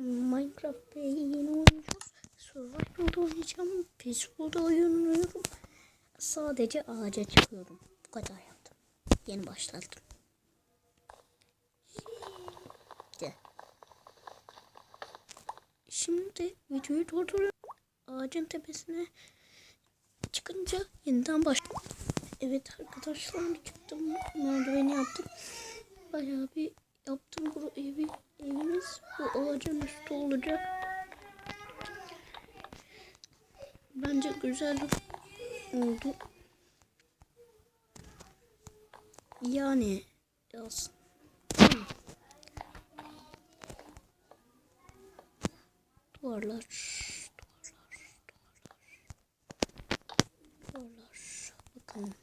Minecraft yeni oynayacağız. Survival'da oynayacağım. Peaceful'da oynuyorum. Sadece ağaca çıkıyorum. Bu kadar yaptım. Yeni başladım. Şimdi videoyu durduruyorum. Ağacın tepesine çıkınca yeniden baş. Evet arkadaşlar çıktım. Merdiveni yaptım. Bayağı bir yaptım bu evi. Evimiz bu ağacın üstü olacak. Bence güzel oldu. Yani yaz. Duvarlar, duvarlar, duvarlar, duvarlar. Bakalım.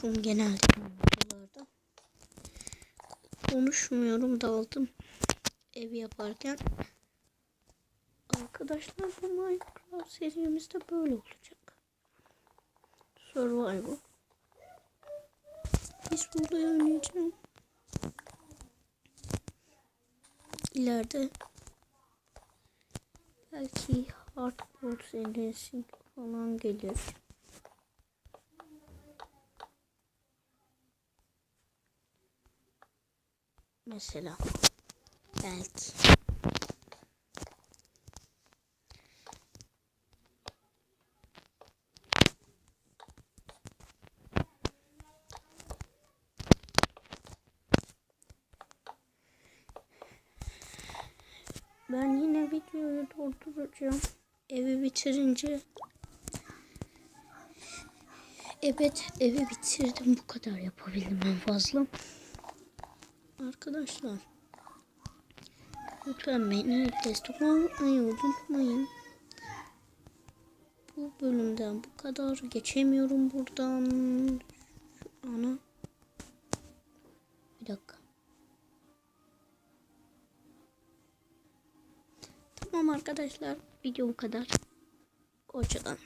Susuyorum genelde videolarda. Konuşmuyorum daldım ev yaparken. Arkadaşlar bu Minecraft serimizde böyle olacak. Survival. Biz burada oynayacağım. İleride belki hardcore serisi falan gelir. Mesela belki. Ben yine videoyu durduracağım. Evi bitirince. Evet evi bitirdim. Bu kadar yapabildim en fazla. Arkadaşlar. Lütfen beni destek olmayı unutmayın. Bu bölümden bu kadar. Geçemiyorum buradan. Ana. Bir dakika. Tamam arkadaşlar. Video bu kadar. Hoşçakalın.